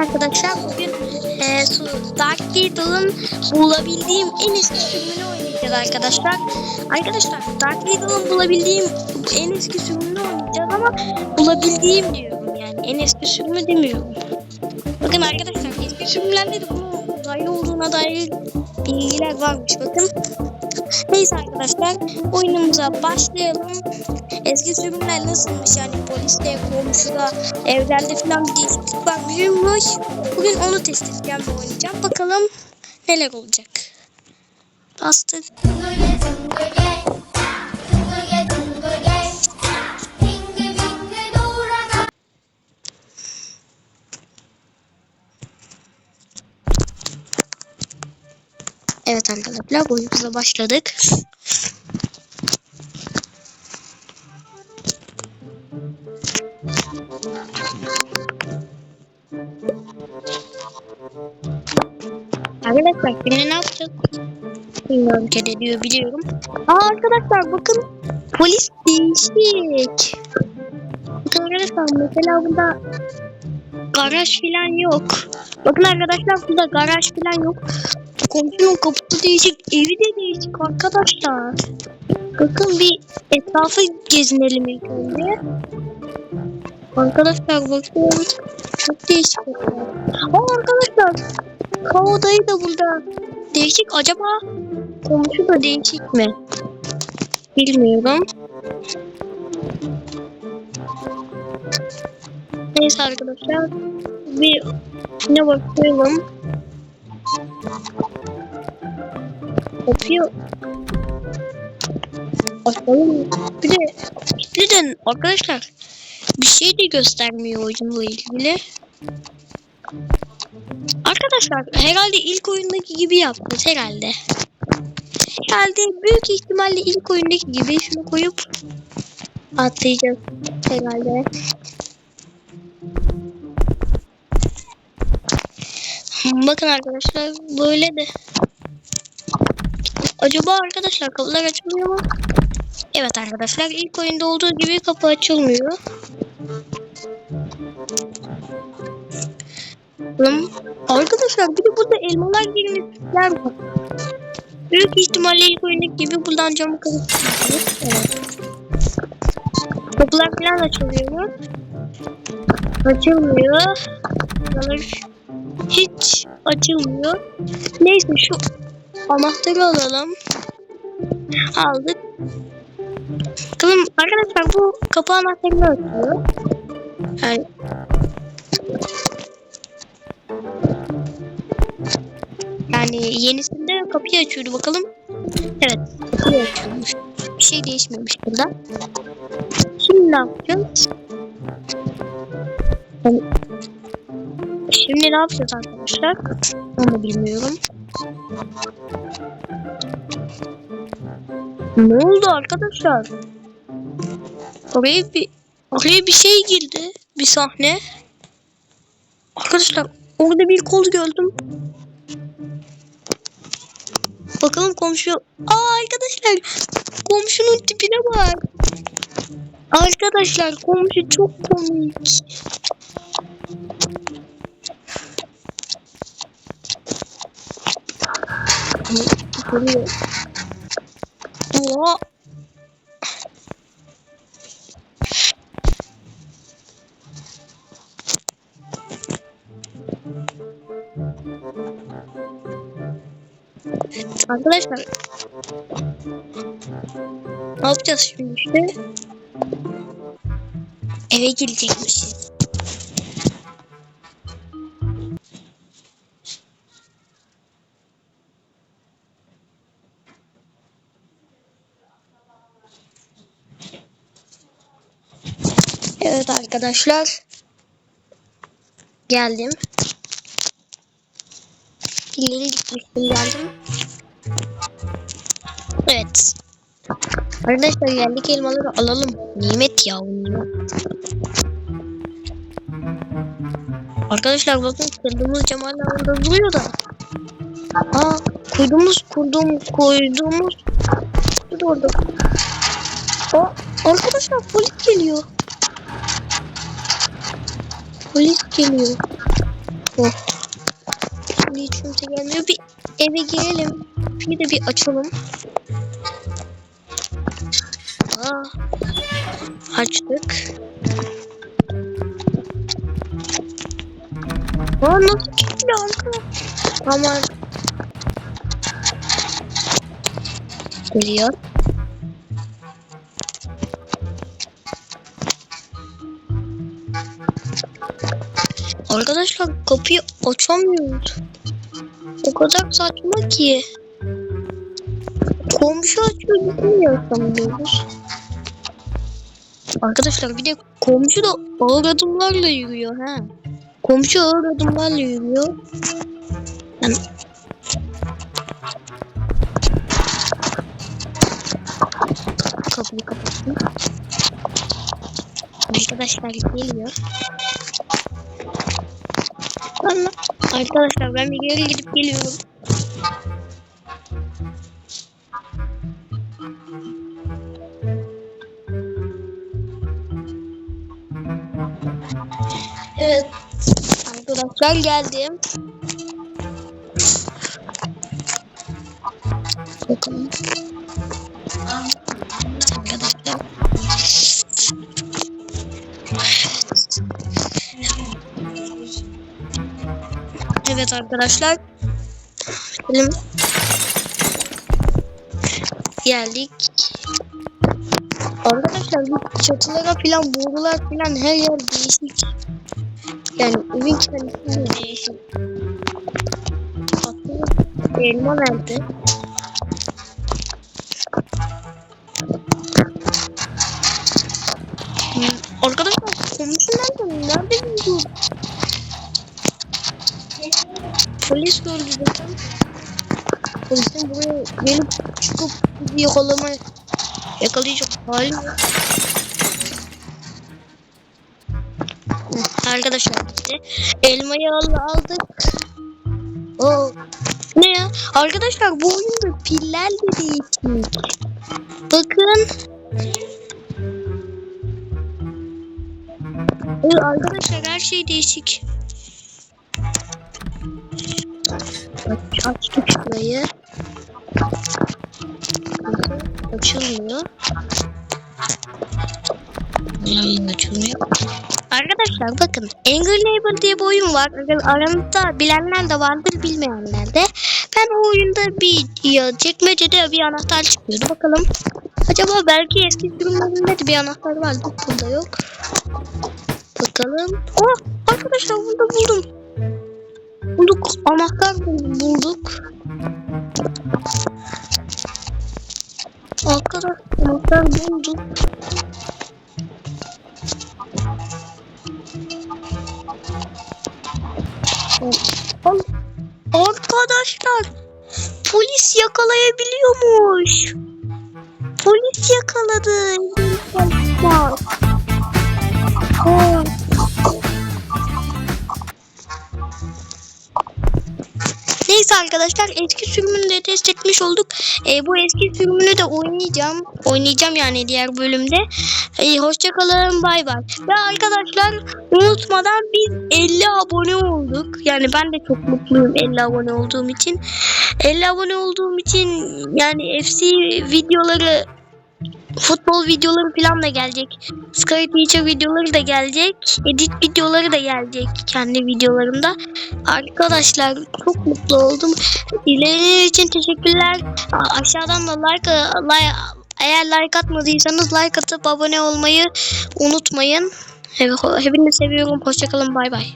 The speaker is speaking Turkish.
arkadaşlar bugün e, Dark Needle'ın bulabildiğim en eski sürümünü oynayacağız arkadaşlar. Arkadaşlar Dark Needle'ın bulabildiğim en eski sürümünü oynayacağız ama bulabildiğim diyorum yani en eski sürümü demiyorum. Bakın arkadaşlar eski sürümlerde de bunun uzaylı olduğuna dair bilgiler varmış bakın. Neyse arkadaşlar oyunumuza başlayalım. Eski sürümler nasılmış yani poliste, komşuda, evlerde falan bir değişiklik var mıymış? Bugün onu test edeceğim ve oynayacağım. Bakalım neler olacak. Bastık. Evet arkadaşlar oyunumuza başladık. Arkadaşlar şimdi ne yapacağız? Bilmiyorum kere diyor biliyorum. Aa arkadaşlar bakın polis değişik. Bakın arkadaşlar mesela burada garaj falan yok. Bakın arkadaşlar burada garaj falan yok. Komşunun kapısı değişik, evi de değişik arkadaşlar. Bakın bir etrafı gezinelim ilk önce. Arkadaşlar bakın çok değişik. Aa arkadaşlar Kavodayı da burada. Değişik acaba komşu da değişik mi? Bilmiyorum. Neyse arkadaşlar bir ne bakıyorum. Yapıyor. Bakalım. Bir de de arkadaşlar bir şey de göstermiyor oyunla ilgili. Arkadaşlar herhalde ilk oyundaki gibi yaptınız herhalde. Herhalde büyük ihtimalle ilk oyundaki gibi şunu koyup atlayacağız herhalde. Bakın arkadaşlar böyle de. Acaba arkadaşlar kapılar açılmıyor mu? Evet arkadaşlar ilk oyunda olduğu gibi kapı açılmıyor. Bakalım. Arkadaşlar bir de burada elmalar girmişler var. Büyük ihtimalle ilk oyundaki gibi buradan camı kırıp Evet. Kapılar falan açılıyor mu? Açılmıyor. Sanır hiç açılmıyor. Neyse şu anahtarı alalım. Aldık. Bakalım arkadaşlar bu kapı anahtarını açıyor. Yani Yani yenisinde kapıyı açıyordu bakalım. Evet kapıyı açıyormuş. Bir şey değişmemiş burada. Şimdi ne yapacağız? Şimdi ne yapacağız arkadaşlar? Onu bilmiyorum. Ne oldu arkadaşlar? Oraya bir oraya bir şey girdi. Bir sahne. Arkadaşlar orada bir kol gördüm. Bakalım komşu. Aa arkadaşlar komşunun tipine bak. Arkadaşlar komşu çok komik. Oha. Arkadaşlar ne yapacağız şimdi işte? Eve girecekmişiz. Evet arkadaşlar. Geldim. İleri gitmiştim geldim. Evet. Arkadaşlar geldik elmaları alalım. Nimet ya. Arkadaşlar bakın kırdığımız cam hala orada duruyor da. Aa kurduğumuz kurduğumuz koyduğumuz Dur orada. Aa, arkadaşlar polis geliyor. Polis geliyor. Oh. Şimdi hiç kimse gelmiyor. Bir eve girelim. Bir de bir açalım. Aa, açtık. Aa nasıl kilitli arka? Aman. Geliyor. Arkadaşlar kapıyı açamıyoruz. O kadar saçma ki. Komşu açıyor bizim açamıyoruz. Arkadaşlar bir de komşu da ağır adımlarla yürüyor ha. Komşu ağır adımlarla yürüyor. Yani... Kapıyı kapattım. Arkadaşlar geliyor. Allah. Arkadaşlar ben bir geri gidip geliyorum. Evet. Arkadaşlar geldim. Bakalım. Evet arkadaşlar. Benim geldik. Arkadaşlar bu çatılara falan borular falan her yer değişik. Yani evin kendisi de değişik. Aslında elma? Hmm, Arkadaşlar komşu nerede? Nerede bulduk? Polis gördü zaten. Polisin buraya gelip çıkıp bizi yakalama yakalayacak hali yok. Arkadaşlar. Elmayı al aldık. Oo. Ne ya? Arkadaşlar bu oyunda piller de değişik. Bakın. Arkadaşlar her şey değişik. Aç, açtık şurayı. Açılmıyor. Hmm, açılmıyor. Arkadaşlar bakın Angry Neighbor diye bir oyun var. Aramızda bilenler de vardır bilmeyenler de. Ben o oyunda bir ya, çekmecede bir anahtar çıkıyordu. Bakalım. Acaba belki eski sürümlerinde de bir anahtar vardı. Burada yok. Bakalım. Oh arkadaşlar burada buldum. Bulduk. Anahtar bulduk. Arkadaşlar anahtar bulduk. Arkadaşlar polis yakalayabiliyormuş. Polis yakaladı. Arkadaşlar eski sürümünü de test etmiş olduk. E, bu eski sürümünü de oynayacağım. Oynayacağım yani diğer bölümde. E, Hoşçakalın bay bay. Ve arkadaşlar unutmadan biz 50 abone olduk. Yani ben de çok mutluyum 50 abone olduğum için. 50 abone olduğum için yani FC videoları futbol videoları falan da gelecek. Sky Teacher videoları da gelecek. Edit videoları da gelecek kendi videolarımda. Arkadaşlar çok mutlu oldum. İleriler için teşekkürler. Aşağıdan da like, like eğer like atmadıysanız like atıp abone olmayı unutmayın. Hepinizi seviyorum. Hoşçakalın. Bay bay.